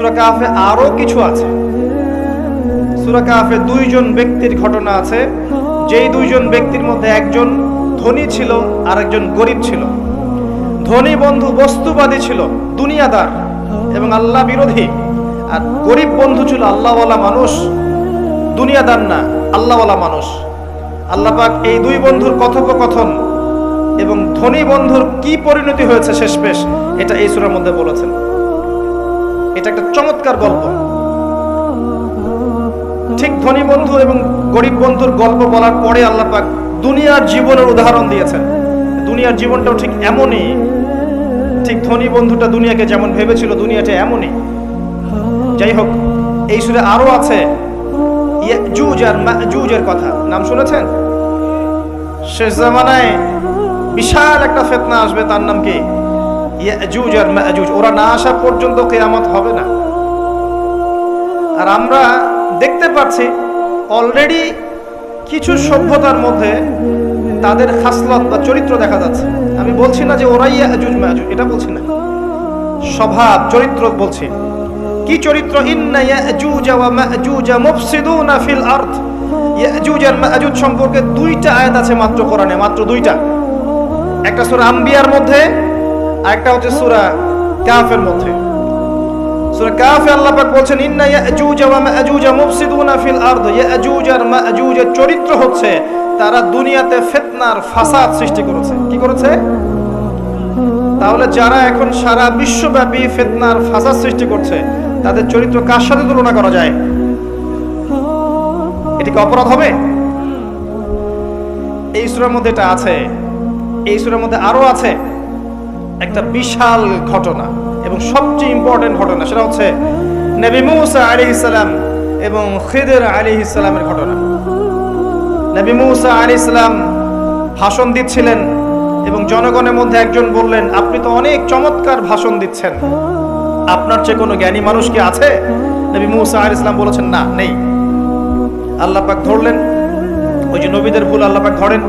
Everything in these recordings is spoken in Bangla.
সুরা আরও কিছু আছে। সুরা কাফে দুইজন ব্যক্তির ঘটনা আছে। যেই দুইজন ব্যক্তির মধ্যে একজন ধনী ছিল আর একজন গরিব ছিল। ধনী বন্ধু বস্তুবাদী ছিল, দুনিয়াদার এবং আল্লাহ বিরোধী। আর গরিব বন্ধু ছিল আল্লাহওয়ালা মানুষ, দুনিয়াদার না, আল্লাহওয়ালা মানুষ। আল্লাহ পাক এই দুই বন্ধুর কথোপকথন এবং ধনী বন্ধুর কি পরিণতি হয়েছে শেষ পেশ এটা এই সুরের মধ্যে বলেছেন। এটা একটা চমৎকার গল্প। ঠিক ধনী বন্ধু এবং গরিব বন্ধুর গল্প বলার পরে আল্লাহ পাক দুনিয়ার জীবনের উদাহরণ দিয়েছেন। দুনিয়ার জীবনটাও ঠিক এমনই। ঠিক ধনী বন্ধুটা দুনিয়াকে যেমন ভেবেছিল, দুনিয়াটা এমনই। যাই হোক, এই সুরে আরও আছে মাজুজের কথা। নাম শুনেছেন? শেষ জামানায় বিশাল একটা ফেতনা আসবে, তার নাম কি? ইয়াজুজ আর মাজুজ, ওরা না আসা পর্যন্ত কিয়ামত হবে না। আর আমরা দেখতে পাচ্ছি অলরেডি কিছু সভ্যতার মধ্যে তাদের খাসলত বা চরিত্র দেখা যাচ্ছে। আমি বলছি না যে ওরাই ইয়াজুজ, মাজুজ, এটা বলছি না। স্বভাব চরিত্র বলছি। কি চরিত্র? ইন্না ইয়াজুজ ওয়া মাজুজ মুফসিদুনা ফিল আরদ। ইয়াজুজ আর মাজুজ সম্পর্কে দুইটা আয়াত আছে মাত্র কোরআনে, মাত্র দুইটা। একটা সূরা আম্বিয়ার মধ্যে আর একটা হচ্ছে সুরা কাফের মধ্যে। সূরা কাফে আল্লাহ পাক বলছেন, ইন্না ইয়াজুজ ওয়া মাজুজ মুফসিদুনা ফিল আরদ। ইয়াজুজ আর মাজুজের চরিত্র হচ্ছে, তারা দুনিয়াতে ফিতনার ফাসাদ সৃষ্টি করেছে। কি করেছে? তাহলে যারা এখন সারা বিশ্বব্যাপী ফিতনার ফাসাদ সৃষ্টি করছে, তাদের চরিত্র কার সাথে তুলনা করা যায়? এটি কি অপরাধ হবে? এই সুরের মধ্যে এটা আছে। এই সুরের মধ্যে আরও আছে। একটা বিশাল ঘটনা এবং সবচেয়ে ইম্পর্টেন্ট ঘটনা, সেটা হচ্ছে নবী মুসা আলী ইসলাম এবং খিদের আলী ইসলামের ঘটনা। নবী মুসা আলী ইসলাম ভাষণ দিচ্ছিলেন এবং জনগণের মধ্যে একজন বললেন, আপনি তো অনেক চমৎকার ভাষণ দিচ্ছেন। আপনার চেয়ে কোনো জ্ঞানী মানুষ কি আছে? নবী মুসা আলী ইসলাম বলেছেন, না, নেই। আল্লাহ পাক ধরলেন। ওই যে নবীদের ভুল আল্লাহ পাক ধরেন।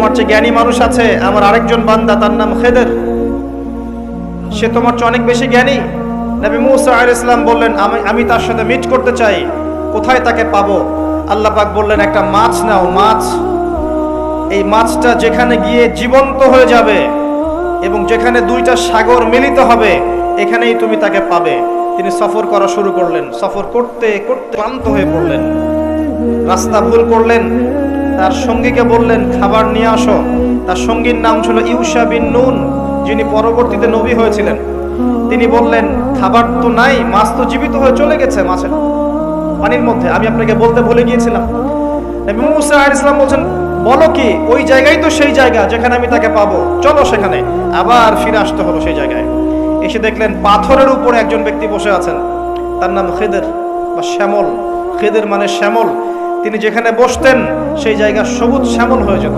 তোমার চেয়ে জ্ঞানী মানুষ আছে, আমার আরেকজন বান্দা, তার নাম খেদের। সে তোমার চেয়ে অনেক বেশি জ্ঞানী। নবী মুসা আলাইহিস ইসলাম বললেন, আমি আমি তার সাথে মিট করতে চাই। কোথায় তাকে পাবো? আল্লাহ পাক বললেন, একটা মাছ নাও, মাছ। এই মাছটা যেখানে গিয়ে জীবন্ত হয়ে যাবে এবং যেখানে দুইটা সাগর মিলিত হবে, এখানেই তুমি তাকে পাবে। তিনি সফর করা শুরু করলেন। সফর করতে করতে ক্লান্ত হয়ে পড়লেন। রাস্তা ভুল করলেন। তার সঙ্গীকে বললেন, খাবার নিয়ে আসো। তার সঙ্গীর নাম ছিল ইউসা বিন নুন, যিনি পরবর্তীতে নবী হয়েছিলেন। তিনি বললেন, খাবার তো নাই, মাছ তো জীবিত হয়ে চলে গেছে মাছের পানির মধ্যে। আমি আপনাকে বলতে ভুলে গিয়েছিলাম। ইসলাম বলছেন, বলো কি, ওই জায়গায় তো সেই জায়গা যেখানে আমি তাকে পাবো। চলো সেখানে, আবার ফিরে আসতে হলো সেই জায়গায়। এসে দেখলেন, পাথরের উপরে একজন ব্যক্তি বসে আছেন। তার নাম খেদের বা শ্যামল। খেদের মানে শ্যামল। তিনি যেখানে বসতেন সেই জায়গা সবুজ শ্যামল হয়ে যেত।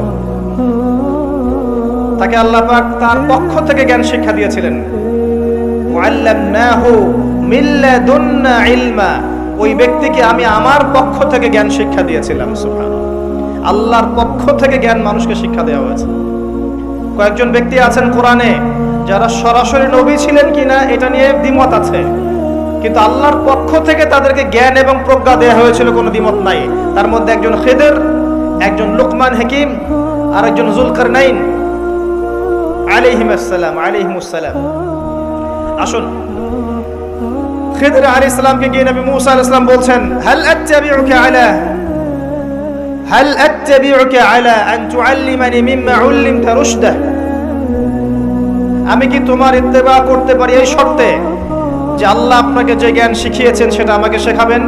তাকে আল্লাহ পাক তার পক্ষ থেকে জ্ঞান শিক্ষা দিয়েছিলেন। ওই ব্যক্তিকে আমি আমার পক্ষ থেকে জ্ঞান শিক্ষা দিয়েছিলাম আল্লাহর পক্ষ থেকে জ্ঞান মানুষকে শিক্ষা দেওয়া হয়েছে। কয়েকজন ব্যক্তি আছেন কোরআনে, যারা সরাসরি নবী ছিলেন কিনা এটা নিয়ে দ্বিমত আছে। কিন্তু আল্লাহর পক্ষ থেকে তাদেরকে জ্ঞান এবং প্রজ্ঞা দেওয়া হয়েছিল, কোনো দ্বিমত নাই। তার মধ্যে একজন খেদের একজন লোকমান হাকিম আর একজন জুলকার নাইন আলিহিমাসাল্লাম আলিহিমুসাল্লাম আসুন। খেদর আলী ইসলামকে গিয়ে নবী মুসা আল ইসলাম বলছেন, হাল আত্তাবিউকা আলা, হাল আত্তাবিউকা আলা আন তুআল্লিমানি মিম্মা উল্লিমতা রুশদা? আমি কি তোমার ইত্তেবা করতে পারি এই শর্তে যে আল্লাহ আপনাকে যে জ্ঞান শিখিয়েছেন সেটা আমাকে শেখাবেন?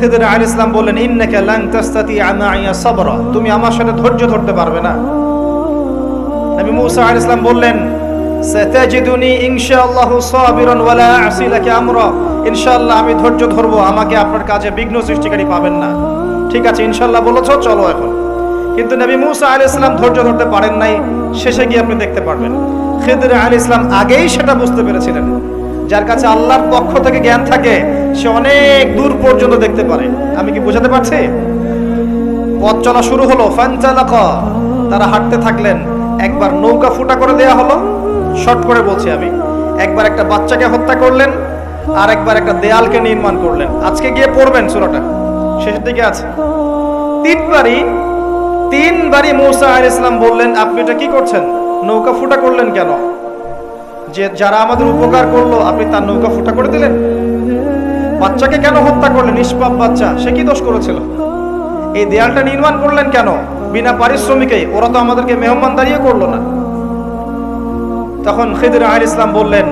খিদর আল ইসলাম বললেন, ইন্নাকা লান তাস্তাতি সাবরা। তুমি আমার সাথে ধৈর্য ধরতে পারবে না। নবী বললেন, সাতাজিদুনি ইনশাআল্লাহু সাবিরান আসি লাকা আমরা। ইনশাআল্লাহ আমি ধৈর্য ধরবো, আমাকে আপনার কাজে বিঘ্ন সৃষ্টিকারী পাবেন না। ঠিক আছে ইনশাল্লাহ বলেছ, চলো এখন। কিন্তু নবী মুসা আলি ইসলাম ধৈর্য ধরতে পারেন নাই, শেষে গিয়ে আপনি দেখতে পারবেন। খেদর আলী ইসলাম আগেই সেটা বুঝতে পেরেছিলেন। যার কাছে আল্লাহর পক্ষ থেকে জ্ঞান থাকে, সে অনেক দূর পর্যন্ত দেখতে পারে। আমি কি বোঝাতে পারছি? পথ চলা শুরু হলো তারা হাঁটতে থাকলেন, একবার নৌকা ফুটা করে দেয়া হলো শর্ট করে বলছি আমি, একবার একটা বাচ্চাকে হত্যা করলেন, আর একবার একটা দেয়ালকে নির্মাণ করলেন। আজকে গিয়ে পড়বেন সুরাটা। শেষের দিকে আছে। তিনবারই তিনবারই মৌসা আল ইসলাম বললেন, আপনি এটা কি করছেন? নৌকা ফুটা করলেন কেন? যে যারা আমাদের উপকার করল, আপনি তার নৌকা ফুটা করে দিলেন। বাচ্চাকে কেন হত্যা করলেন? নিষ্পাপ বাচ্চা, সে কি দোষ করেছিল? এই দেয়ালটা নির্মাণ করলেন কেন? বিনা পারিশ্রমিকে, ওরা তো আমাদেরকে মেহমান দাঁড়িয়ে করল না। তখন খিদির আল ইসলাম বললেন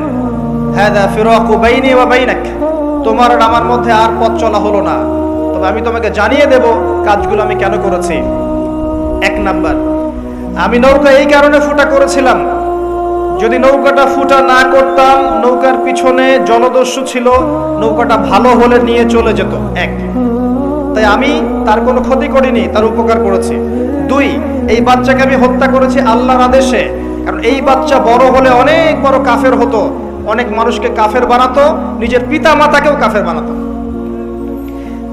হ্যাঁ ফিরাকু বাইনি ওয়া বাইনাক। তোমার আর আমার মধ্যে আর পথ চলা হলো না। তবে আমি তোমাকে জানিয়ে দেব কাজগুলো আমি কেন করেছি। এক নাম্বার, আমি নৌকা এই কারণে ফুটা করেছিলাম যদি নৌকাটা ফুটা না করতাম, নৌকার পিছনে জলদস্যু ছিল, নৌকাটা ভালো হলে নিয়ে চলে যেত। এক। তাই আমি তার কোনো ক্ষতি করিনি, তার উপকার করেছি। দুই, এই বাচ্চাকে আমি হত্যা করেছি আল্লাহর আদেশে। কারণ এই বাচ্চা বড় হলে অনেক বড় কাফের হতো। অনেক মানুষকে কাফের বানাতো, নিজের পিতা মাতাকেও কাফের বানাতো।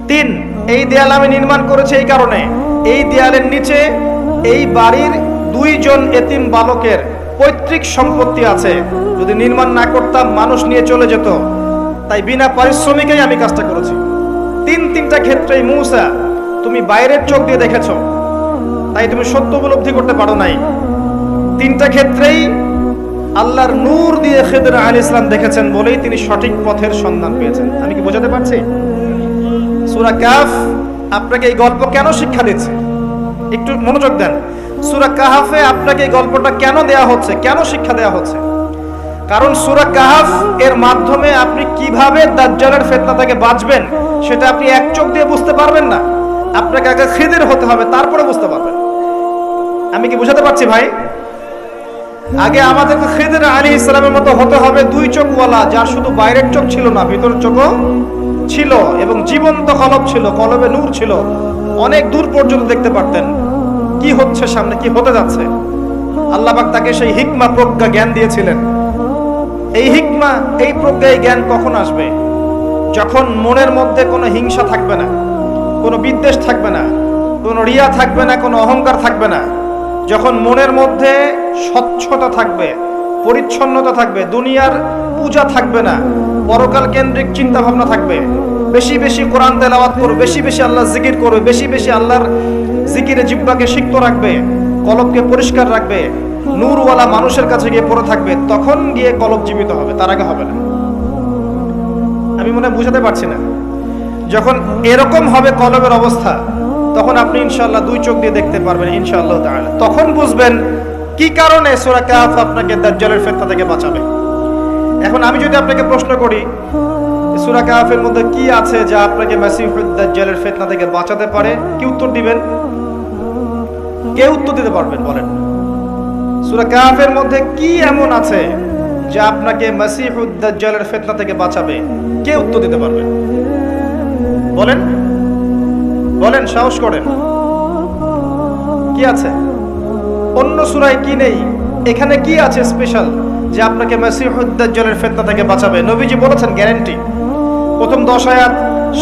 তিন, এই দেয়াল আমি নির্মাণ করেছি এই কারণে। এই দেয়ালের নিচে এই বাড়ির দুইজন এতিম বালকের পৈতৃক সম্পত্তি আছে। যদি নির্মাণ না করতাম, মানুষ নিয়ে চলে যেত। তাই বিনা পারিশ্রমিকেই আমি কাজটা করেছি। তিন তিনটা ক্ষেত্রেই মূসা, তুমি বাইরের চোখ দিয়ে দেখেছ। তাই তুমি সত্য উপলব্ধি করতে পারো নাই। তিনটা ক্ষেত্রেই আল্লাহর নূর দিয়ে খেদর আল ইসলাম দেখেছেন বলেই তিনি সঠিক পথের সন্ধান পেয়েছেন। আমি কি বোঝাতে পারছি? সুরা কাফ, আপনাকে এই গল্প কেন শিক্ষা দিচ্ছে? একটু মনোযোগ দেন। সুরা কাহাফে আপনাকে এই গল্পটা কেন দেয়া হচ্ছে? কেন শিক্ষা দেয়া হচ্ছে? কারণ সুরা কাহাফ এর মাধ্যমে আপনি কীভাবে দাজ্জালের ফেতনা থেকে বাঁচবেন, সেটা আপনি এক চোখ দিয়ে বুঝতে পারবেন না। আপনাকে আগে খিদের হতে হবে, তারপরে বুঝতে পারবেন। আমি কি বুঝাতে পারছি ভাই? আগে আমাদেরকে খেদের আলী ইসলামের মতো হতে হবে দুই চোখওয়ালা যার শুধু বাইরের চোখ ছিল না, ভিতরের চোখও ছিল এবং জীবন্ত কলব ছিল, কলবে নূর ছিল। অনেক দূর পর্যন্ত দেখতে পারতেন। কি হচ্ছে সামনে? কি হতে যাচ্ছে? আল্লাহবাক তাকে সেই হিকমা প্রজ্ঞা জ্ঞান দিয়েছিলেন। এই হিকমা, এই প্রজ্ঞা জ্ঞান কখন আসবে? যখন মনের মধ্যে কোনো হিংসা থাকবে না, কোনো বিদ্বেষ থাকবে না, কোনো রিয়া থাকবে না, কোনো অহংকার থাকবে না, যখন মনের মধ্যে স্বচ্ছতা থাকবে, পরিচ্ছন্নতা থাকবে, দুনিয়ার পূজা থাকবে না, পরকাল কেন্দ্রিক চিন্তা ভাবনা থাকবে বেশি বেশি কোরআন তেলাওয়াত করবে বেশি বেশি আল্লাহ জিকির করবে বেশি বেশি আল্লাহর জিকিরে জিব্বাকে সিক্ত রাখবে, কলবকে পরিষ্কার রাখবে, নূরওয়ালা মানুষের কাছে গিয়ে পড়ে থাকবে, তখন গিয়ে কলব জীবিত হবে, তার আগে হবে না। আমি মনে বুঝাতে পারছি না। যখন এরকম হবে কলবের অবস্থা, তখন আপনি ইনশাল্লাহ দুই চোখ দিয়ে দেখতে পারবেন, ইনশাআল্লাহ তাআলা। তখন বুঝবেন কি কারণে সোরা কাফ আপনাকে দাজ্জালের ফিতনা থেকে বাঁচাবে। এখন আমি যদি আপনাকে প্রশ্ন করি সূরা কাফের মধ্যে কি আছে যা আপনাকে দাজ্জালের ফিতনা থেকে বাঁচাতে পারে? কি উত্তর দিবেন? কে উত্তর দিতে পারবেন, বলেন। সূরা কাফের মধ্যে কি এমন আছে যা আপনাকে দাজ্জালের ফিতনা থেকে বাঁচাবে? কে উত্তর দিতে পারবেন বলেন। বলেন, সাহস করেন। কি আছে? অন্য সুরায় কি নেই? এখানে কি আছে স্পেশাল যে আপনাকে মাসিহুদ্দাজ্জালের ফিতনা থেকে বাঁচাবে? নবীজি বলেছেন, গ্যারান্টি। প্রথম দশ আয়াত,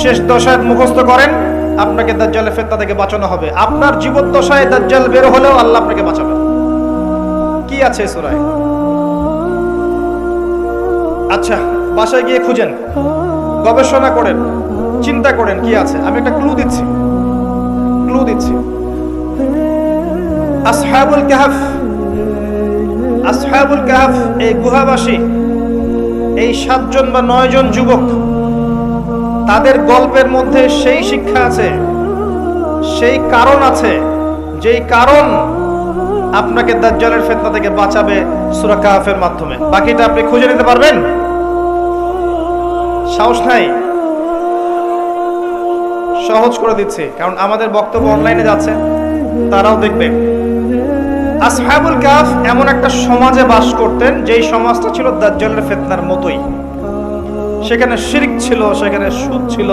শেষ দশ আয়াত মুখস্থ করেন, আপনাকে দাজ্জালের ফিতনা থেকে বাঁচানো হবে। আপনার জীবন দশায় দাজ্জাল বের হলেও আল্লাহ আপনাকে বাঁচাবে কি আছে সুরায়? আচ্ছা বাসায় গিয়ে খুঁজেন। গবেষণা করেন, চিন্তা করেন কি আছে। আমি একটা ক্লু দিচ্ছি। ক্লু দিচ্ছি। আসহাবুল কাহাফ আসহাবুল কাহাফ, এই গুহাবাসী, এই সাতজন বা নয়জন যুবক তাদের গল্পের মধ্যে সেই শিক্ষা আছে, সেই কারণ আছে, যেই কারণ আপনাকে দাজ্জালের ফেতনা থেকে বাঁচাবে সূরা কাহাফের মাধ্যমে। বাকিটা আপনি খুঁজে নিতে পারবেন? সাহস নাই? সহজ করে দিচ্ছি, কারণ আমাদের বক্তব্য অনলাইনে যাচ্ছে, তারাও দেখবে। আসহাবুল কাফ এমন একটা সমাজে বাস করতেন, যেই সমাজটা ছিল দাজ্জালের ফেতনার মতোই। সেখানে শিরিক ছিল, সেখানে সুদ ছিল,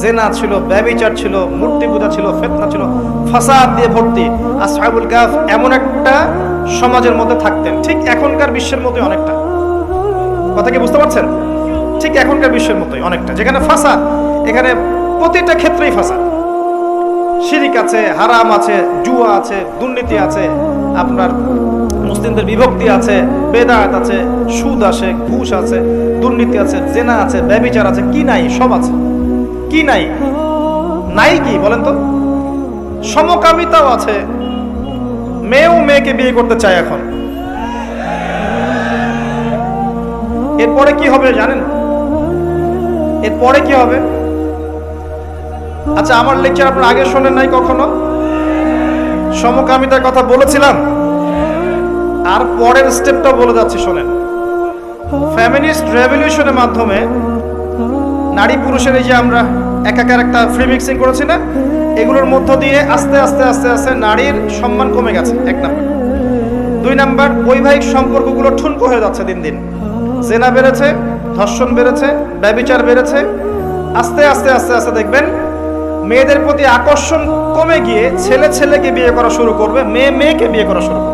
জেনা ছিল, ব্যবিচার ছিল মূর্তি পূজা ছিল, ফেতনা ছিল, ফাসাদ দিয়ে ভর্তি। আসহাবুল কাফ এমন একটা সমাজের মধ্যে থাকতেন। ঠিক এখনকার বিশ্বের মতোই অনেকটা। কথা কি বুঝতে পারছেন? ঠিক এখনকার বিশ্বের মতোই অনেকটা। যেখানে ফাসাদ, এখানে প্রতিটা ক্ষেত্রেই ফাসাদ। শিরিক আছে, হারাম আছে, জুয়া আছে, দুর্নীতি আছে, আপনার মুসলিমদের বিভক্তি আছে, বেদাত আছে, সুদ আছে, ঘুষ আছে, দুর্নীতি আছে, জেনা আছে, ব্যবিচার আছে, কি নাই? সব আছে। কি নাই? নাই কি? বলেন তো। সমকামিতাও আছে। মেয়েও মেয়েকে বিয়ে করতে চায় এখন। এরপরে কি হবে জানেন? এরপরে কি হবে? আচ্ছা আমার লেকচার আপনার আগে শোনেন নাই কখনো? সমকামিতার কথা বলেছিলাম। আর পরের স্টেপটা বলে যাচ্ছি, শোনেন। ফ্যামিনিস্ট রেভলিউশনের মাধ্যমে নারী পুরুষের এই যে আমরা একাকার একটা ফ্রি মিক্সিং করেছি না, এগুলোর মধ্য দিয়ে আস্তে আস্তে আস্তে আস্তে নারীর সম্মান কমে গেছে, এক নাম্বার। দুই নাম্বার, বৈবাহিক সম্পর্কগুলো ঠুনকো হয়ে যাচ্ছে দিন দিন। জেনা বেড়েছে, ধর্ষণ বেড়েছে, ব্যবিচার বেড়েছে। আস্তে আস্তে আস্তে আস্তে দেখবেন, মেয়েদের প্রতি আকর্ষণ কমে গিয়ে ছেলে ছেলেকে বিয়ে করা শুরু করবে, মেয়ে মেয়েকে বিয়ে করা শুরু করবে।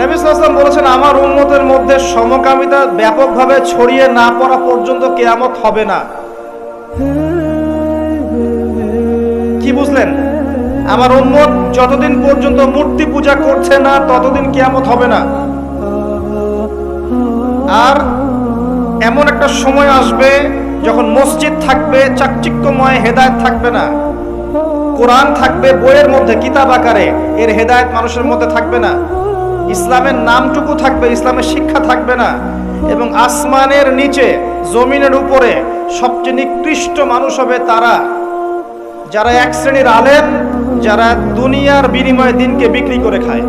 নবী সাল্লাল্লাহু বলেছেন, আমার উন্মতের মধ্যে সমকামিতা ব্যাপকভাবে ছড়িয়ে না পড়া পর্যন্ত কেয়ামত হবে না। কি বুঝলেন? আমার উন্মত যতদিন পর্যন্ত মূর্তি পূজা করছে না, ততদিন কেয়ামত হবে না। আর এমন একটা সময় আসবে যখন মসজিদ থাকবে, চাকচিক্যময় হেদায়েত থাকবে না। কোরআন থাকবে, বইয়ের মধ্যে কিতাব আকারে, এর হেদায়েত মানুষের মধ্যে থাকবে না। ইসলামের নামটুকু থাকবে, ইসলামের শিক্ষা থাকবে না। এবং আসমানের নিচে, জমিনের উপরে সবচেয়ে নিকৃষ্ট মানুষ হবে তারা। যারা এক শ্রেণির আলেম, যারা দুনিয়ার বিনিময়ে দিনকে বিক্রি করে খায়।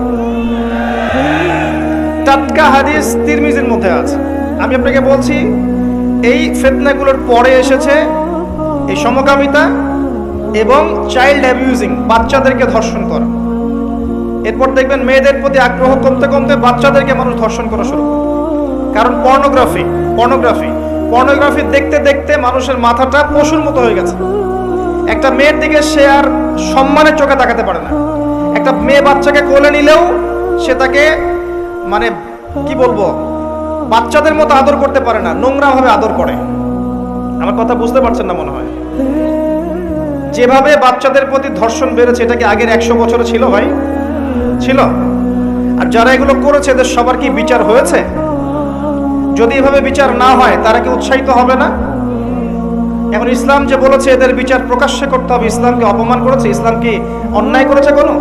টাটকা হাদিস তিরমিজির মধ্যে আছে। আমি আপনাকে বলছি, এই ফেতনাগুলোর পরে এসেছে এই সমকামিতা এবং চাইল্ড অ্যাবিউজিং বাচ্চাদেরকে ধর্ষণ করা। এরপর দেখবেন মেয়েদের প্রতি আগ্রহ কমতে কমতে বাচ্চাদেরকে মানুষ ধর্ষণ করা শুরু করে। কারণ পর্নোগ্রাফি পর্নোগ্রাফি পর্নোগ্রাফি দেখতে দেখতে মানুষের মাথাটা পশুর মতো হয়ে গেছে। একটা মেয়ের দিকে সে আর সম্মানের চোখে তাকাতে পারে না। একটা মেয়ে বাচ্চাকে কোলে নিলেও সে তাকে মানে কি বলব, বাচ্চাদের মতো আদর করতে পারে না, নোংরা ভাবে আদর করে। আমার কথা বুঝতে পারছেন না মনে হয়? যেভাবে বাচ্চাদের প্রতি ধর্ষণ বেড়েছে, এটা কি আগের একশো বছরে ছিল ভাই? ছিল? আর যারা এগুলো করেছে, এদের সবার কি বিচার হয়েছে? যদি এভাবে বিচার না হয়, তারা কি উৎসাহিত হবে না? এখন ইসলাম যে বলেছে, এদের বিচার প্রকাশ্যে করতে হবে। ইসলামকে অপমান করেছে? ইসলাম কি অন্যায় করেছে কোনো?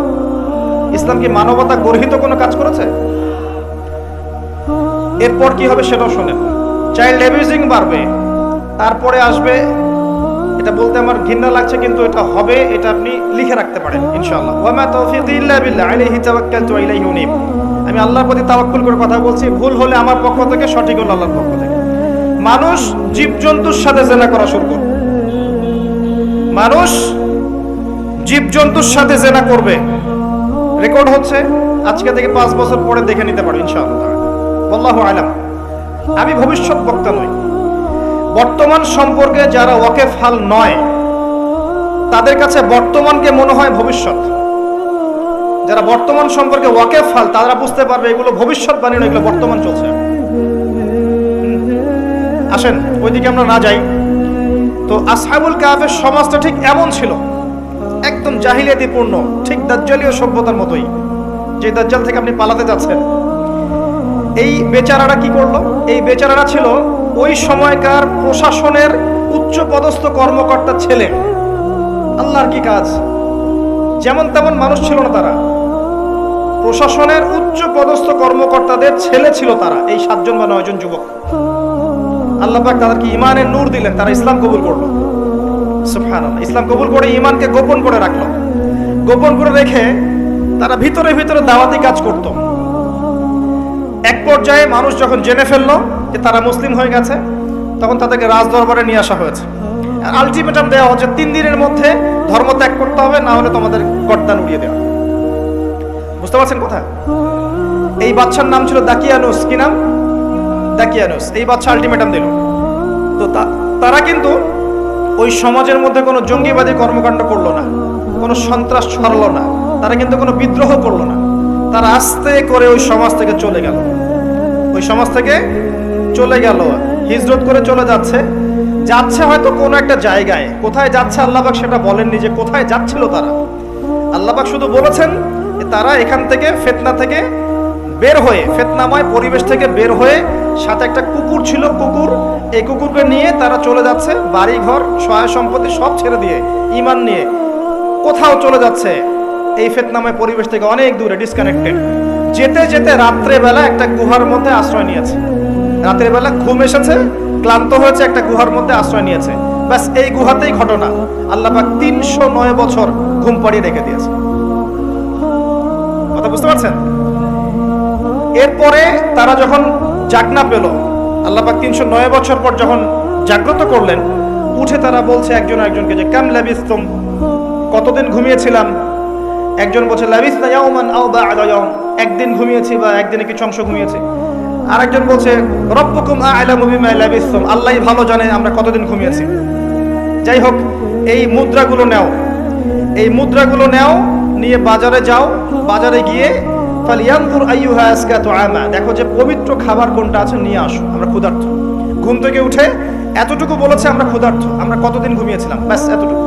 ইসলাম কি মানবতা গর্হিত কোনো কাজ করেছে? এরপর কি হবে সেটাও শোনেন। চাইল্ড অ্যাবিউজিং বাড়বে। তারপরে আসবে এটা বলতে আমার ঘৃণা লাগছে, কিন্তু এটা হবে, এটা আপনি লিখে রাখতে পারেন, ইনশাআল্লাহ। ওয়া মা তাওফীকি ইল্লা বিল্লাহ, আলাইহি তাওয়াক্কালতু ওয়া ইলাইহি উনীব। আমি আল্লাহর প্রতি তাওয়াক্কুল করে কথা বলছি, ভুল হলে আমার পক্ষ থেকে, সঠিক হলে আল্লাহর পক্ষ থেকে। মানুষ জীবজন্তুর সাথে জেনা করা শুরু করবে। মানুষ জীবজন্তুর সাথে জেনা করবে। রেকর্ড হচ্ছে, আজকে থেকে পাঁচ বছর পরে দেখে নিতে পারো, ইনশাআল্লাহ। আল্লাহ আলাম। আমি ভবিষ্যৎ বক্তা নই। বর্তমান সম্পর্কে যারা ওয়াকেফ হাল নয়, তাদের কাছে বর্তমানকে মনে হয় ভবিষ্যৎ। যারা বর্তমান সম্পর্কে ওয়াকেফ হাল, তারা বুঝতে পারবে এগুলো ভবিষ্যৎবাণী নয়, এগুলো বর্তমান চলছে। আসেন, ওইদিকে আমরা না যাই। তো আসহাবুল কাহাফের সমাজটা ঠিক এমন ছিল, একদম জাহিলিয়াতিপূর্ণ, ঠিক দাজ্জালীয় সভ্যতার মতোই, যে দাজ্জাল থেকে আপনি পালাতে যাচ্ছেন। এই বেচারারা কি করল? এই বেচারারা ছিল ওই সময়কার প্রশাসনের উচ্চ পদস্থ কর্মকর্তার ছেলে। আল্লাহর কি কাজ? যেমন তেমন মানুষ ছিল না তারা। প্রশাসনের উচ্চ পদস্থ কর্মকর্তাদের ছেলে ছিল তারা, এই সাতজন বা নয়জন যুবক। আল্লাহ পাক তাদেরকে ইমানের নূর দিলেন, তারা ইসলাম কবুল করল। ইসলাম কবুল করে ইমানকে গোপন করে রাখল। গোপন করে রেখে তারা ভিতরে ভিতরে দাওয়াতি কাজ করতো। এক পর্যায়ে মানুষ যখন জেনে ফেলল যে তারা মুসলিম হয়ে গেছে, তখন তাদেরকে রাজদরবারে নিয়ে আসা হয়েছে। আলটিমেটাম দেওয়া হচ্ছে, তিন দিনের মধ্যে ধর্ম ত্যাগ করতে হবে, না হলে তোমাদের গর্দান উড়িয়ে দেওয়া। বুঝতে পারছেন কোথায় এই বাচ্চার নাম ছিল দাকিয়ানুস। কি নাম? দাকিয়ানুস। এই বাচ্চা আলটিমেটাম দিল। তো তারা কিন্তু ওই সমাজের মধ্যে কোনো জঙ্গিবাদী কর্মকাণ্ড করল না, কোনো সন্ত্রাস ছড়ালো না, তারা কিন্তু কোনো বিদ্রোহ করল না। তারা আস্তে করে ওই সমাজ থেকে চলে গেল। ওই সমাজ থেকে চলে গেল। হিজরত করে চলে যাচ্ছে। যাচ্ছে হয়তো কোনো একটা জায়গায়। কোথায় যাচ্ছে আল্লাহবাক সেটা বলেননি যে কোথায় যাচ্ছিল তারা। আল্লাহবাক শুধু বলেছেন তারা এখান থেকে ফেতনা থেকে বের হয়ে, ফেতনাময় পরিবেশ থেকে বের হয়ে সাথে একটা কুকুর ছিল, কুকুর। এই কুকুরকে নিয়ে তারা চলে যাচ্ছে বাড়ি ঘর সহায় সম্পত্তি সব ছেড়ে দিয়ে ইমান নিয়ে। কোথাও চলে যাচ্ছে। এই ফেতনাময় পরিবেশ থেকে অনেক দূরে ডিসকানেক্টেড যেতে যেতে রাত্রেবেলা একটা গুহার মধ্যে আশ্রয় নিয়েছে। রাতের বেলা ঘুম এসেছে, ক্লান্ত হয়েছে, একটা গুহার মধ্যে আশ্রয় নিয়েছে। ব্যাস, এই গুহাতেই ঘটনা। আল্লাহ পাক তিনশো নয় বছর ঘুম পাড়িয়ে রেখে দিয়েছে। কথা বুঝতে পারছেন? এরপরে তারা যখন জাগনা পেল আল্লাহ পাক তিনশো নয় বছর পর যখন জাগ্রত করলেন, উঠে তারা বলছে একজন একজনকে যে কাম লাবিস্তম? কতদিন ঘুমিয়েছিলাম? একজন বলছে লাবিস না একদিন ঘুমিয়েছি বা একদিনে কিছু অংশ ঘুমিয়েছি। আরেকজন বলছে, রব্বুকুম আ'লামু বিমা লাবিসতুম। আল্লাহই ভালো জানে আমরা কতদিন ঘুমিয়েছি। যাই হোক, এই মুদ্রাগুলো নেও। এই মুদ্রাগুলো নেও, নিয়ে বাজারে যাও। বাজারে গিয়ে আসকাতু আমা। দেখো যে পবিত্র খাবার কোনটা আছে, নিয়ে আসো, আমরা ক্ষুধার্থ ঘুম থেকে উঠে এতটুকু বলেছে আমরা ক্ষুধার্থ আমরা কতদিন ঘুমিয়েছিলাম? ব্যাস, এতটুকু।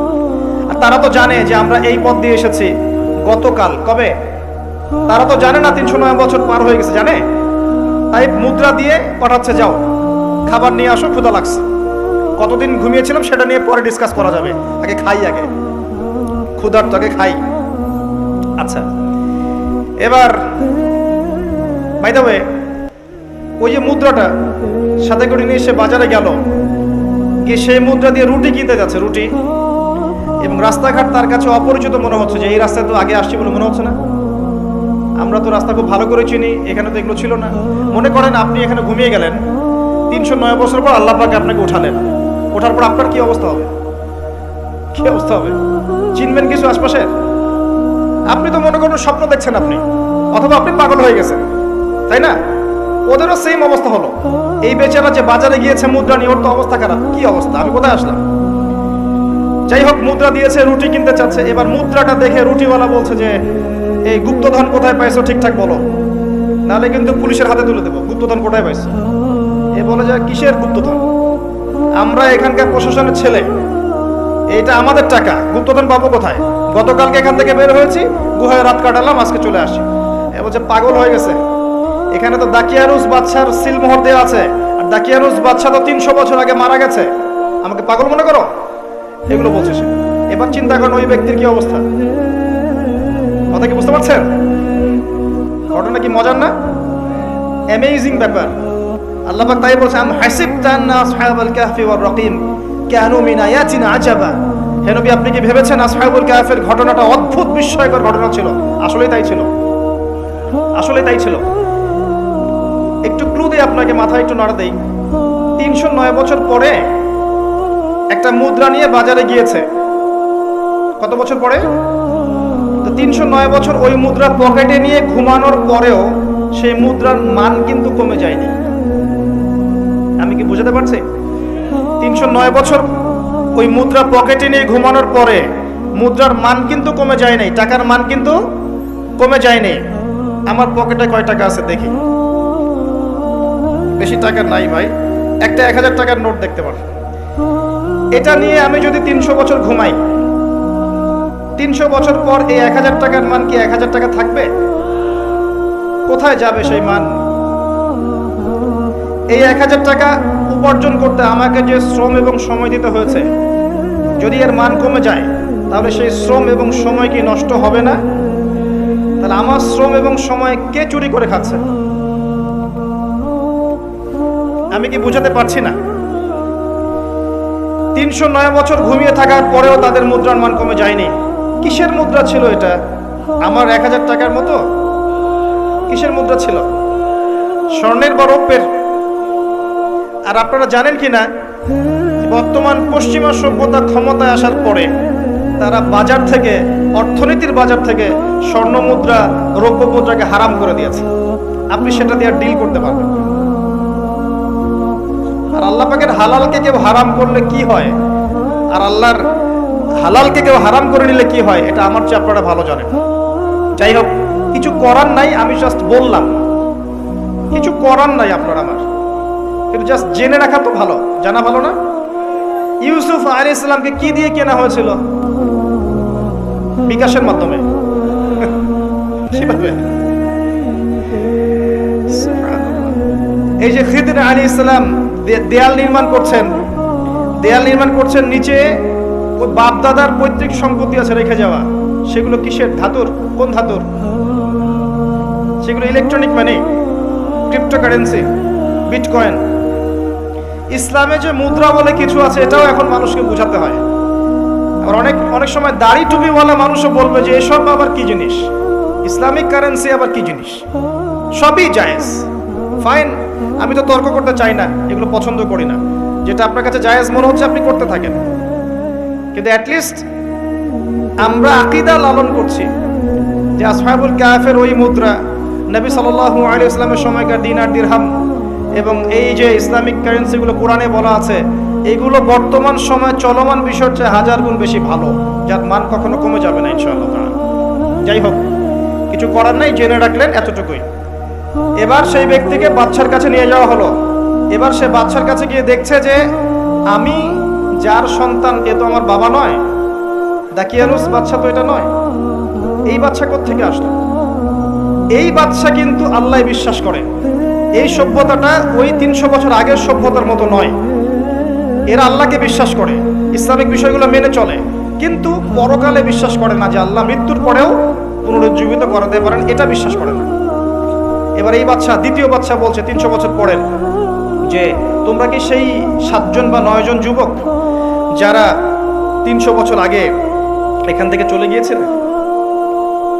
আর তারা তো জানে যে আমরা এই পথ দিয়ে এসেছি গতকাল। কবে? তারা তো জানে না তিনশো নয় বছর পার হয়ে গেছে, জানে? তাই মুদ্রা দিয়ে পাঠাচ্ছে, যাও। খাবার নিয়ে আসো ক্ষুদা লাগছে। কতদিন ঘুমিয়েছিলাম সেটা নিয়ে পরে ডিসকাস করা যাবে। আগে খাই, আগে। ক্ষুধার্ত আগে খাই। আচ্ছা। এবার বাই দ্য ওয়ে ওই যে মুদ্রাটা, সাথে করে নিয়ে সে বাজারে গেল। গিয়ে সেই মুদ্রা দিয়ে রুটি কিনতে যাচ্ছে, রুটি। এবং রাস্তাঘাট তার কাছে অপরিচিত মনে হচ্ছে যে, এই রাস্তায় তো আগে আসছি বলে মনে হচ্ছে না। আমরা তো রাস্তা খুব ভালো করে চিনি, এখানে তো এগুলো ছিল না। মনে করেন আপনি এখানে ঘুমিয়ে গেলেন, তিনশো নয় বছর পর আল্লাহ পাকে আপনাকে উঠালেন ওঠার পর আপনার কি অবস্থা হবে? কি অবস্থা হবে? চিনবেন কিছু আশপাশে? আপনি তো মনে করেন স্বপ্ন দেখছেন আপনি, অথবা আপনি পাগল হয়ে গেছেন, তাই না? ওদেরও সেম অবস্থা হলো। এই বেচারা যে বাজারে গিয়েছে মুদ্রা নিয়ে, ওর তো অবস্থা খারাপ। কি অবস্থা? আমি কোথায় আসলাম? যাই হোক, মুদ্রা দিয়েছে, রুটি কিনতে চাচ্ছে। এবার মুদ্রাটা দেখে রুটিওয়ালা বলছে যে এই গুপ্তধন কোথায় পাইছো ঠিকঠাক বলো। নাহলে কিন্তু পুলিশের হাতে তুলে দেবো। গুপ্তধন কোথায় পাইছো? এ বলে যে, কিসের গুপ্তধন? আমরা এখানকার প্রশাসনের ছেলে। এটা আমাদের টাকা। গুপ্তধন পাবো কোথায়? গতকালকে এখান থেকে বের হয়েছি, গুহায় রাত কাটালাম, আজকে চলে আসি। এ বলছে, পাগল হয়ে গেছে। এখানে তো দাকিয়ারুস বাদশার সিলমোহর দেওয়া আছে। আর দাকিয়ারুস বাদশা তো তিনশো বছর আগে মারা গেছে। আমাকে পাগল মনে করো? এগুলো বলছে এবার চিন্তা করেন ওই ব্যক্তির কি অবস্থা? কথা কি বুঝতে পারছেন? ঘটনা কি মজার না? অ্যামেজিং ব্যাপার। আল্লাহ পাক তাই বলছে আম হাসিবতা আন্না আসহাবাল কাহফি ওয়ার রাকিম। কানু মিন আজাবা। নবী, আপনি কি ভেবেছেন আসহাবুল কাহফের ঘটনাটা অদ্ভুত, বিস্ময়কর ঘটনা ছিল? আসলেই তাই ছিল। আসলে তাই ছিল। একটু ক্লু দিয়ে আপনাকে মাথায় একটু নাড়া দেই। তিনশো নয় বছর পরে একটা মুদ্রা নিয়ে বাজারে গিয়েছে। কত বছর পরে? তিনশো নয় বছর ওই মুদ্রা পকেটে নিয়ে ঘুমানোর পরেও সেই মুদ্রার মান কিন্তু কমে যায়নি। আমি কি বুঝাতে পারছি? তিনশো নয় বছর ওই মুদ্রা পকেটে নিয়ে ঘুমানোর পরে মুদ্রার মান কিন্তু কমে যায় নাই টাকার মান কিন্তু কমে যায়নি। আমার পকেটে কয় টাকা আছে দেখি। বেশি টাকা নাই ভাই, একটা এক হাজার টাকার নোট দেখতে পারো। এটা নিয়ে আমি যদি তিনশো বছর ঘুমাই তিনশো বছর পর এই এক হাজার টাকার মান কি এক হাজার টাকা থাকবে? কোথায় যাবে সেই মান? এই এক হাজার টাকা উপার্জন করতে আমাকে যে শ্রম এবং সময় দিতে হয়েছে, যদি এর মান কমে যায়, তাহলে সেই শ্রম এবং সময় কি নষ্ট হবে না? তাহলে আমার শ্রম এবং সময় কে চুরি করে খাচ্ছে? আমি কি বুঝাতে পারছি না? তিনশো নয় বছর ঘুমিয়ে থাকার পরেও তাদের মুদ্রার মান কমে যায়নি। কিসের মুদ্রা ছিল এটা? আমার এক হাজার টাকার মতো? কিসের মুদ্রা ছিল? স্বর্ণের বা রৌপ্যের? আর আপনারা জানেন কি না বর্তমান পশ্চিমা সভ্যতা ক্ষমতায় আসার পরে তারা বাজার থেকে, অর্থনীতির বাজার থেকে স্বর্ণ মুদ্রা, রৌপ্য মুদ্রাকে হারাম করে দিয়েছে। আপনি সেটা দিয়ে ডিল করতে পারবেন আর আল্লাহ পাকের হালালকে কেউ হারাম করলে কি হয়? আর আল্লাহর হালালকে কেউ হারাম করে নিলে কি হয়? এটা আমার চেয়ে আপনারা ভালো জানেন। যাই হোক কিছু করার নাই, আমি জাস্ট বললাম। কিছু করার নাই আপনার আমার। কিন্তু জাস্ট জেনে রাখা তো ভালো। জানা ভালো না? ইউসুফ আলী ইসলামকে কি দিয়ে কেনা হয়েছিল? বিকাশের মাধ্যমে। এই যে খিদির আলী ইসলাম দেয়াল নির্মাণ করছেন। দেয়াল নির্মাণ করছেন নিচে। ওই বাপদাদার পৈতৃক সম্পত্তি আছে রেখে যাওয়া। সেগুলো কিসের? ধাতুর? কোন ধাতুর? সেগুলো ইলেকট্রনিক মানি ক্রিপ্টোকারেন্সি বিটকয়েন ইসলামে যে মুদ্রা বলে কিছু আছে, এটাও এখন মানুষকে বোঝাতে হয়। আবার অনেক অনেক সময় দাড়ি টুপিওয়ালা মানুষও বলবে যে, এসব আবার কি জিনিস? ইসলামিক কারেন্সি আবার কি জিনিস? সবই জায়েজ। ফাইন আমি তো তর্ক করতে চাই না, এগুলো পছন্দ করি না। যেটা আপনার কাছে জায়েজ মনে হচ্ছে, আপনি করতে থাকেন। কিন্তু অ্যাটলিস্ট আমরা আকিদা লালন করছি যে আসহাবুল কাফের ওই মুদ্রা নবী সাল্লাল্লাহু আলাইহি ইসলামের সময়কার দিনার দিরহাম এবং এই যে ইসলামিক কারেন্সিগুলো কোরআনে বলা আছে, এগুলো বর্তমান সময় চলমান বিষয়ের চেয়ে হাজার গুণ বেশি ভালো, যার মান কখনো কমে যাবে না ইনশাআল্লাহ। যাই হোক, কিছু করার নাই, জেনে রাখলেন এতটুকুই এবার সেই ব্যক্তিকে বাচ্চার কাছে নিয়ে যাওয়া হলো এবার সে বাচ্চার কাছে গিয়ে দেখছে যে আমি যার সন্তান এ তো আমার বাবা নয় দাকিয়ানুস বাচ্চা তো এটা নয়। এই বাচ্চা থেকে আসলো? এই বাচ্চা কিন্তু আল্লাহ বিশ্বাস করে। এই সভ্যতাটা ওই তিনশো বছর আগের সভ্যতার মতো নয়। এরা আল্লাহকে বিশ্বাস করে, ইসলামিক বিষয়গুলো মেনে চলে। কিন্তু পরকালে বিশ্বাস করে না যে আল্লাহ মৃত্যুর পরেও পুনরুজ্জীবিত করাতে পারেন, এটা বিশ্বাস করে না। এবার এই বাচ্চা, দ্বিতীয় বাচ্চা বলছে তিনশো বছর পরের, যে তোমরা কি সেই সাতজন বা নয়জন যুবক যারা তিনশো বছর আগে এখান থেকে চলে গিয়েছিল?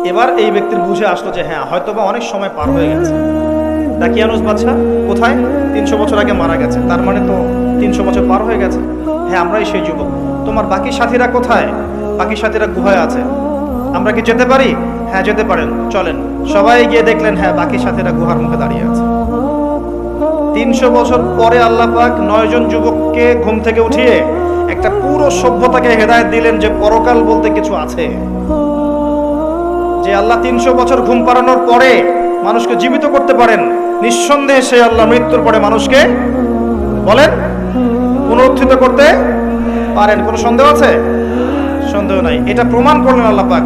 এবার এই ব্যক্তির বুঝে আসলো যে হ্যাঁ হয়তো বা অনেক সময় পার হয়ে গেছে। দাকিয়ানুস বাচ্চা কোথায়? তিনশো বছর আগে মারা গেছে। তার মানে তো তিনশো বছর পার হয়ে গেছে। হ্যাঁ আমরাই সেই যুবক। তোমার বাকি সাথীরা কোথায়? বাকি সাথীরা গুহায় আছে। আমরা কি যেতে পারি? হ্যাঁ যেতে পারেন। চলেন। সবাই গিয়ে দেখলেন হ্যাঁ বাকি সাথীরা গুহার মুখে দাঁড়িয়ে আছে। তিনশো বছর পরে আল্লাহ পাক নয়জন যুবককে ঘুম থেকে উঠিয়ে একটা পুরো সভ্যতাকে হেদায়ত দিলেন যে পরকাল বলতে কিছু আছে। যে আল্লাহ তিনশো বছর ঘুম পাড়ানোর পরে মানুষকে জীবিত করতে পারেন, নিঃসন্দেহে সে আল্লাহ মৃত্যুর পরে মানুষকে বলেন, পুনরুত্থিত করতে পারেন। কোনো সন্দেহ আছে? সন্দেহ নাই। এটা প্রমাণ করলেন আল্লাহ পাক।